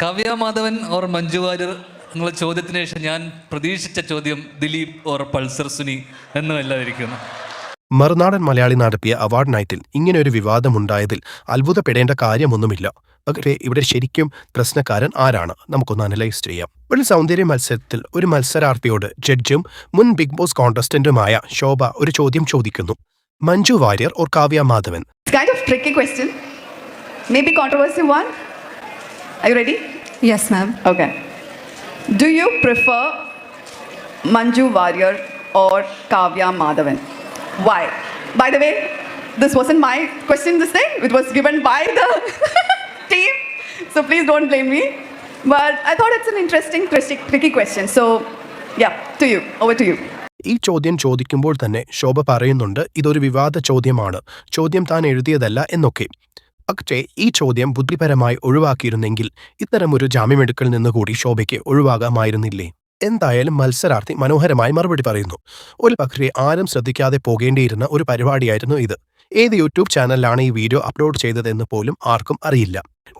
Kavya Madhavan or Manju Warrier എന്നുള്ള ചോദ്യത്തിന് ശേഷം ഞാൻ പ്രതീക്ഷിച്ച ചോദ്യം ദിലീപ് ഓർ പൾസർ സുനി എന്നുമല്ലാതിരിക്കുന്നു മറുനാടൻ മലയാളി നടത്തിയ അവാർഡ് നൈറ്റിൽ ഇങ്ങനെ ഒരു വിവാദമുണ്ടായതിൽ അത്ഭുതപ്പെടേണ്ട കാര്യമൊന്നുമില്ല. പക്ഷേ ഇവിടെ ശരിക്കും പ്രശ്നക്കാരൻ ആരാണ്? നമുക്കൊന്ന് അനലൈസ് ചെയ്യാം. ഒരു സൗന്ദര്യ മത്സരത്തിൽ ഒരു മത്സരാർത്ഥിയോട് ജഡ്ജും മുൻ ബിഗ് ബോസ് കോണ്ടസ്റ്റന്റുമായ ശോഭ ഒരു ചോദ്യം ചോദിക്കുന്നു. Manju Warrier or Kavya Madhavan? Are you ready? Yes, ma'am. Okay. Do you prefer Manju Warrior or Kavya Madhavan? Why? By the way, this wasn't my question this time. It was given by the team. So please don't blame me. But I thought it's an interesting, tricky, tricky question. So, yeah, to you. Over to you. ഈ ചോദ്യം ചോദിക്കുമ്പോൾ തന്നെ ശോഭ പറയുന്നുണ്ട് ഇതൊരു വിവാദ ചോദ്യമാണ് ചോദ്യം താൻ എഴുതിയതല്ല എന്നൊക്കെ പക്ഷേ ഈ ചോദ്യം ബുദ്ധിപരമായി ഒഴിവാക്കിയിരുന്നെങ്കിൽ ഇത്തരമൊരു ജാമ്യമെടുക്കൽ നിന്നുകൂടി ശോഭയ്ക്ക് ഒഴിവാകാമായിരുന്നില്ലേ? എന്തായാലും മത്സരാർത്ഥി മനോഹരമായി മറുപടി പറയുന്നു. ഒരു പക്ഷേ ആരും ശ്രദ്ധിക്കാതെ പോകേണ്ടിയിരുന്ന ഒരു പരിപാടിയായിരുന്നു ഇത്. ഏത് യൂട്യൂബ് ചാനലിലാണ് ഈ വീഡിയോ അപ്ലോഡ് ചെയ്തതെന്ന് പോലും ആർക്കും അറിയില്ല.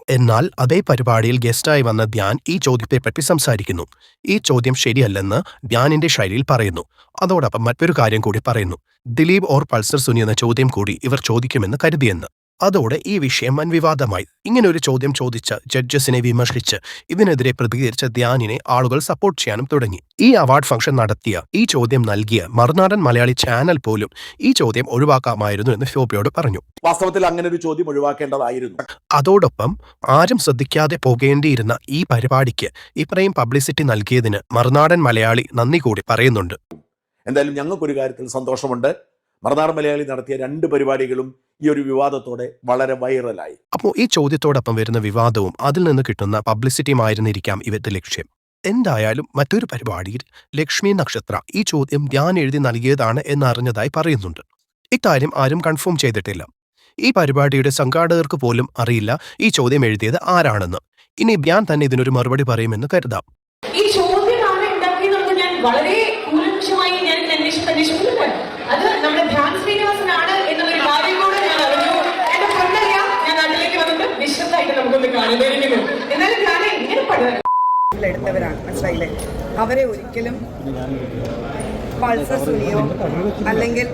എന്നാൽ അതേ പരിപാടിയിൽ ഗസ്റ്റായി വന്ന ധ്യാൻ ഈ ചോദ്യത്തെപ്പറ്റി സംസാരിക്കുന്നു. ഈ ചോദ്യം ശരിയല്ലെന്ന് ധ്യാനിന്റെ ശൈലിയിൽ പറയുന്നു. അതോടൊപ്പം മറ്റൊരു കാര്യം കൂടി പറയുന്നു. ദിലീപ് ഓർ പൾസർ സുനി എന്ന ചോദ്യം കൂടി ഇവർ ചോദിക്കുമെന്ന് കരുതിയെന്ന്. അതോടെ ഈ വിഷയം വൻ വിവാദമായി ഇങ്ങനെ ഒരു ചോദ്യം ചോദിച്ച ജഡ്ജസിനെ വിമർശിച്ച് ഇതിനെതിരെ പ്രതികരിച്ച ധ്യാനിനെ ആളുകൾ സപ്പോർട്ട് ചെയ്യാനും തുടങ്ങി. ഈ അവാർഡ് ഫംഗ്ഷൻ നടത്തിയ ഈ ചോദ്യം നൽകിയ മറുനാടൻ മലയാളി ചാനൽ പോലും ഈ ചോദ്യം ഒഴിവാക്കാമായിരുന്നു എന്ന് ഷോബിയോട് പറഞ്ഞു. വാസ്തവത്തിൽ അങ്ങനെ ഒരു ചോദ്യം ഒഴിവാക്കേണ്ടതായിരുന്നു. അതോടൊപ്പം ആരും ശ്രദ്ധിക്കാതെ പോകേണ്ടിയിരുന്ന ഈ പരിപാടിക്ക് ഇത്രയും പബ്ലിസിറ്റി നൽകിയതിന് മറുനാടൻ മലയാളി നന്ദി കൂടി പറയുന്നുണ്ട്. എന്തായാലും ഞങ്ങൾക്കൊരു കാര്യത്തിൽ സന്തോഷമുണ്ട്. മറുനാടൻ മലയാളി നടത്തിയ രണ്ട് പരിപാടികളും ഈ ഒരു വിവാദത്തോടെ വളരെ വൈറലായി. അപ്പോൾ ഈ ചോദ്യത്തോടൊപ്പം വരുന്ന വിവാദവും അതിൽ നിന്ന് കിട്ടുന്ന പബ്ലിസിറ്റിയുമായിരുന്നിരിക്കാം ഇവരുടെ ലക്ഷ്യം. എന്തായാലും മറ്റൊരു പരിപാടിയിൽ ലക്ഷ്മി നക്ഷത്ര ഈ ചോദ്യം ഞാൻ എഴുതി നൽകിയതാണ് എന്നറിഞ്ഞതായി പറയുന്നുണ്ട്. ഇക്കാര്യം ആരും കൺഫേം ചെയ്തിട്ടില്ല. ഈ പരിപാടിയുടെ സംഘാടകർക്ക് പോലും അറിയില്ല ഈ ചോദ്യം എഴുതിയത് ആരാണെന്ന്. ഇനി ഞാൻ തന്നെ ഇതിനൊരു മറുപടി പറയുമെന്ന് കരുതാം. ഈ ചോദ്യം ഞാൻ വളരെ കൂലംകുഷമായി ഞാൻ ഇതിനെ അന്വേഷിച്ച് അത് നമ്മുടെ ധ്യാൻ ശ്രീനിവാസനാണ് എന്നൊരു കാര്യം കൂടെ ഞാൻ അറിഞ്ഞു എന്റെ ഫ്രണ്ടറിയാം ഞാൻ നാട്ടിലേക്ക് വന്നിട്ട് വിശദമായിട്ട് നമുക്കൊന്ന് കാണുന്നതായിരിക്കുന്നു എന്നാലും ഞാൻ ഇങ്ങനെ പഠനം എടുത്തവരാണ്. മനസ്സിലായില്ലേ? അവരെ ഒരിക്കലും പൾസർ സുനിയോ അല്ലെങ്കിൽ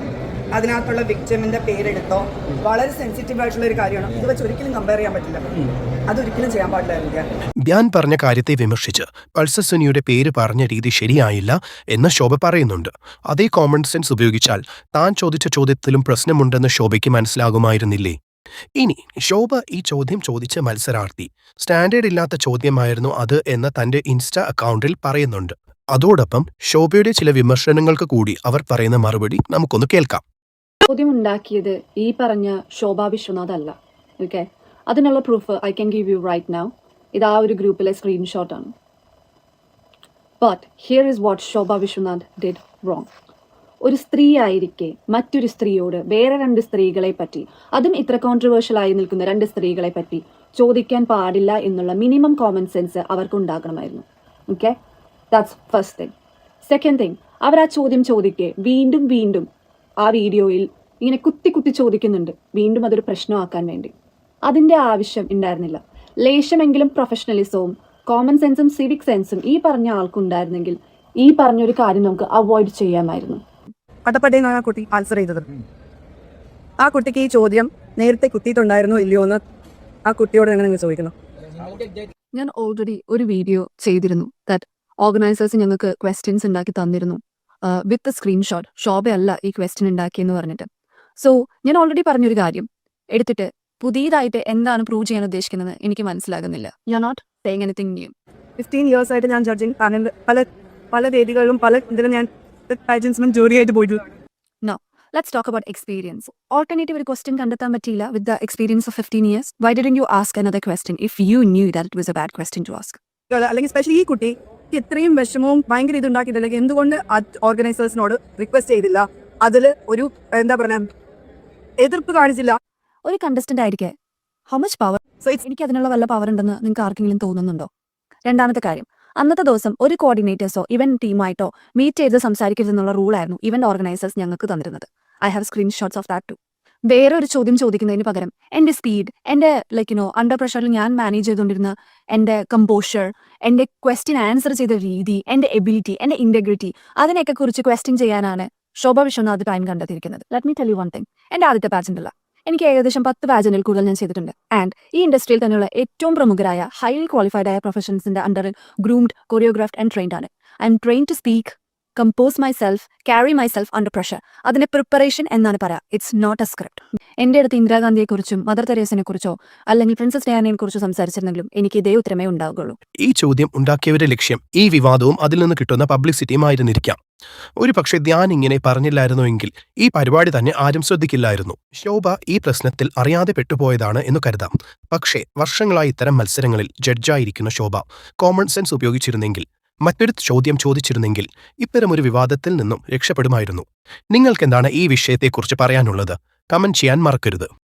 അതിനകത്തുള്ള വിക്ടിമിന്റെ പേരെടുത്തോ വളരെ സെൻസിറ്റീവ് ആയിട്ടുള്ള ഒരു കാര്യമാണ്. ഇത് വെച്ച് ഒരിക്കലും കമ്പയർ ചെയ്യാൻ പറ്റില്ല. അതൊരിക്കലും ചെയ്യാൻ പാടില്ലായിരിക്കുക ബ്യാൻ പറഞ്ഞ കാര്യത്തെ വിമർശിച്ച് പൾസർ സുനിയുടെ പേര് പറഞ്ഞ രീതി ശരിയായില്ല എന്ന് ശോഭ പറയുന്നുണ്ട്. അതേ കോമൺ സെൻസ് ഉപയോഗിച്ചാൽ താൻ ചോദിച്ച ചോദ്യത്തിലും പ്രശ്നമുണ്ടെന്ന് ശോഭയ്ക്ക് മനസ്സിലാകുമായിരുന്നില്ലേ? ഇനി ശോഭ ഈ ചോദ്യം ചോദിച്ച മത്സരാർത്ഥി. സ്റ്റാൻഡേർഡ് ഇല്ലാത്ത ചോദ്യമായിരുന്നു അത് എന്ന് തന്റെ ഇൻസ്റ്റ അക്കൗണ്ടിൽ പറയുന്നുണ്ട്. അതോടൊപ്പം ശോഭയുടെ ചില വിമർശനങ്ങൾക്ക് കൂടി അവർ പറയുന്ന മറുപടി നമുക്കൊന്ന് കേൾക്കാം. ചോദ്യം ഉണ്ടാക്കിയത് ഈ പറഞ്ഞ ശോഭ വിശ്വനാഥ് അല്ല. ഓക്കെ അതിനുള്ള proof I can give you right now ഇത് ആ ഒരു ഗ്രൂപ്പിലെ സ്ക്രീൻഷോട്ടാണ് but here is what Shobha Viswanath did wrong ഒരു സ്ത്രീ ആയിരിക്കെ മറ്റൊരു സ്ത്രീയോട് വേറെ രണ്ട് സ്ത്രീകളെ പറ്റി. അതും ഇത്ര കോൺട്രവേഴ്ഷ്യൽ ആയി നിൽക്കുന്ന രണ്ട് സ്ത്രീകളെ പറ്റി ചോദിക്കാൻ പാടില്ല എന്നുള്ള മിനിമം കോമൺ സെൻസ് അവർക്ക് ഉണ്ടാക്കണമായിരുന്നു okay that's first thing second thing അവർ ആ ചോദ്യം ചോദിക്കെ വീണ്ടും വീണ്ടും ആ വീഡിയോയിൽ ഇങ്ങനെ കുത്തി കുത്തി ചോദിക്കുന്നുണ്ട്. വീണ്ടും അതൊരു പ്രശ്നമാക്കാൻ വേണ്ടി. അതിന്റെ ആവശ്യം ഉണ്ടായിരുന്നില്ല. ലേശമെങ്കിലും പ്രൊഫഷണലിസവും കോമൺ സെൻസും സിവിക് സെൻസും ഈ പറഞ്ഞ ആൾക്കുണ്ടായിരുന്നെങ്കിൽ ഈ പറഞ്ഞൊരു കാര്യം നമുക്ക് അവോയ്ഡ് ചെയ്യാമായിരുന്നു. പട്ടപ്പട്ടയെന്നാണ് ആ കുട്ടി ആൻസർ ചെയ്തത്. ആ കുട്ടിക്ക് ഈ ചോദ്യം നേരത്തെ കുത്തിയിട്ടുണ്ടായിരുന്നോ ഇല്ലയോ എന്ന് ആ കുട്ടിയോട് എങ്ങനെ നിങ്ങൾ ചോദിക്കുന്നു. ഞാൻ ഓൾറെഡി ഒരു വീഡിയോ ചെയ്തിരുന്നു ദാറ്റ് ഓർഗനൈസേഴ്സ് ഞങ്ങൾക്ക് ക്വസ്റ്റ്യൻസ് ഉണ്ടാക്കി തന്നിരുന്നു. വിത്ത് സ്ക്രീൻഷോട്ട് ശോഭയല്ല ഈ ക്വസ്റ്റ്യൻ ഉണ്ടാക്കിയെന്ന് പറഞ്ഞിട്ട്. സോ ഞാൻ ഓൾറെഡി പറഞ്ഞൊരു കാര്യം. എടുത്തിട്ട് പുതിയതായിട്ട് എന്താണ് പ്രൂവ് ചെയ്യാൻ ഉദ്ദേശിക്കുന്നത് എനിക്ക് മനസ്സിലാകുന്നില്ല. You not saying anything new fifteen years ആയിട്ട് ഞാൻ ജഡ്ജിങ് പല പല വേദികളിലും പല ഇതിലും ഞാൻ പാജൻസിനും ജോലിയായിട്ട് പോയിട്ടുണ്ട് no let's talk about experience alternative ഒരു ക്വസ്റ്റ്യൻ കണ്ടെത്താൻ പറ്റിയില്ല with the experience of fifteen years why didn't you ask another question if you knew that it was a bad question to ask അല്ലെങ്കിൽ സ്പെഷ്യലി ഈ കുട്ടി ഇത്രയും വിഷമവും ഭയങ്കര ഇത് ഉണ്ടാക്കിയിട്ടില്ലെങ്കിൽ എന്തുകൊണ്ട് ഓർഗനൈസേഴ്സിനോട് റിക്വസ്റ്റ് ചെയ്തില്ല? അതിൽ ഒരു എന്താ പറയുക എതിർപ്പ് കാണിച്ചില്ല. ഒരു കണ്ടസ്റ്റന്റ് ആയിരിക്കെ. ഹൗ മച്ച് പവർ സോ എനിക്ക് അതിനുള്ള വല്ല പവർ ഉണ്ടെന്ന് നിങ്ങൾക്ക് ആർക്കെങ്കിലും തോന്നുന്നുണ്ടോ? രണ്ടാമത്തെ കാര്യം. അന്നത്തെ ദിവസം ഒരു കോർഡിനേറ്റേഴ്സോ ഇവന്റ് ടീമായിട്ടോ മീറ്റ് ചെയ്ത് സംസാരിക്കരുതെന്നുള്ള റൂളായിരുന്നു ഇവന്റ് ഓർഗനൈസേഴ്സ് ഞങ്ങൾക്ക് തന്നിരുന്നത്. I have screenshots of that too വേറെ ഒരു ചോദ്യം ചോദിക്കുന്നതിന് പകരം എന്റെ സ്പീഡ് എന്റെ ലൈക്ക് യുനോ അണ്ടർ പ്രഷറിൽ ഞാൻ മാനേജ് ചെയ്തുകൊണ്ടിരുന്ന എന്റെ കമ്പോഷർ എന്റെ ക്വസ്റ്റ്യൻ ആൻസർ ചെയ്ത രീതി എന്റെ എബിലിറ്റി എന്റെ ഇന്റഗ്രിറ്റി അതിനെയൊക്കെ കുറിച്ച് ക്വസ്റ്റ്യൻ ചെയ്യാനാണ് ശോഭ വിശ്വനാഥ് ടൈം കണ്ടെത്തിയിരിക്കുന്നത്. Let me tell you one thing എന്റെ ആദ്യത്തെ അല്ല. എനിക്ക് ഏകദേശം പത്ത് വാജനിൽ കൂടുതൽ ഞാൻ ചെയ്തിട്ടുണ്ട്. ആൻഡ് ഈ ഇൻഡസ്ട്രിയിൽ തന്നെയുള്ള ഏറ്റവും പ്രമുഖരായ ഹൈലി ക്വാളിഫൈഡ് ആയ പ്രൊഫഷൻസിന്റെ അണ്ടറിൽ ഗ്രൂംഡ് കൊറിയോഗ്രാഫ്ഡ് ആൻഡ് ട്രെയിൻഡ് ആണ് I'm train to speak compose myself carry myself under pressure അതിനെ പ്രിപ്പറേഷൻ എന്നാണ് പറയാ. ഇറ്റ്സ് നോട്ട് എ സ്ക്രിപ്റ്റ് എന്റെ അടുത്ത് ഇന്ദിരാഗാന്ധിയെക്കുറിച്ചും മദർ തെരേസിനെ കുറിച്ചോ അല്ലെങ്കിൽ പ്രിൻസസ് ഡയാനയെ കുറിച്ചോ സംസാരിച്ചിരുന്നെങ്കിലും എനിക്ക് ഇതേ ഉത്തരമേ ഉണ്ടാവുകയുള്ളൂ. ഈ ചോദ്യം ഉണ്ടാക്കിയവരുടെ ലക്ഷ്യം ഈ വിവാദവും അതിൽ നിന്ന് കിട്ടുന്ന പബ്ലിസിറ്റിയും ആയിരുന്നിരിക്കാം. ഒരു പക്ഷേ ധ്യാൻ ഇങ്ങനെ പറഞ്ഞില്ലായിരുന്നുവെങ്കിൽ ഈ പരിപാടി തന്നെ ആരും ശ്രദ്ധിക്കില്ലായിരുന്നു. ശോഭ ഈ പ്രശ്നത്തിൽ അറിയാതെ പെട്ടുപോയതാണ് എന്ന് കരുതാം. പക്ഷേ വർഷങ്ങളായി ഇത്തരം മത്സരങ്ങളിൽ ജഡ്ജായിരിക്കുന്ന ശോഭ. കോമൺ സെൻസ് ഉപയോഗിച്ചിരുന്നെങ്കിൽ മറ്റൊരു ചോദ്യം ചോദിച്ചിരുന്നെങ്കിൽ ഇത്തരമൊരു വിവാദത്തിൽ നിന്നും രക്ഷപ്പെടുമായിരുന്നു. നിങ്ങൾക്കെന്താണ് ഈ വിഷയത്തെക്കുറിച്ച് പറയാനുള്ളത്? കമന്റ് ചെയ്യാൻ മറക്കരുത്.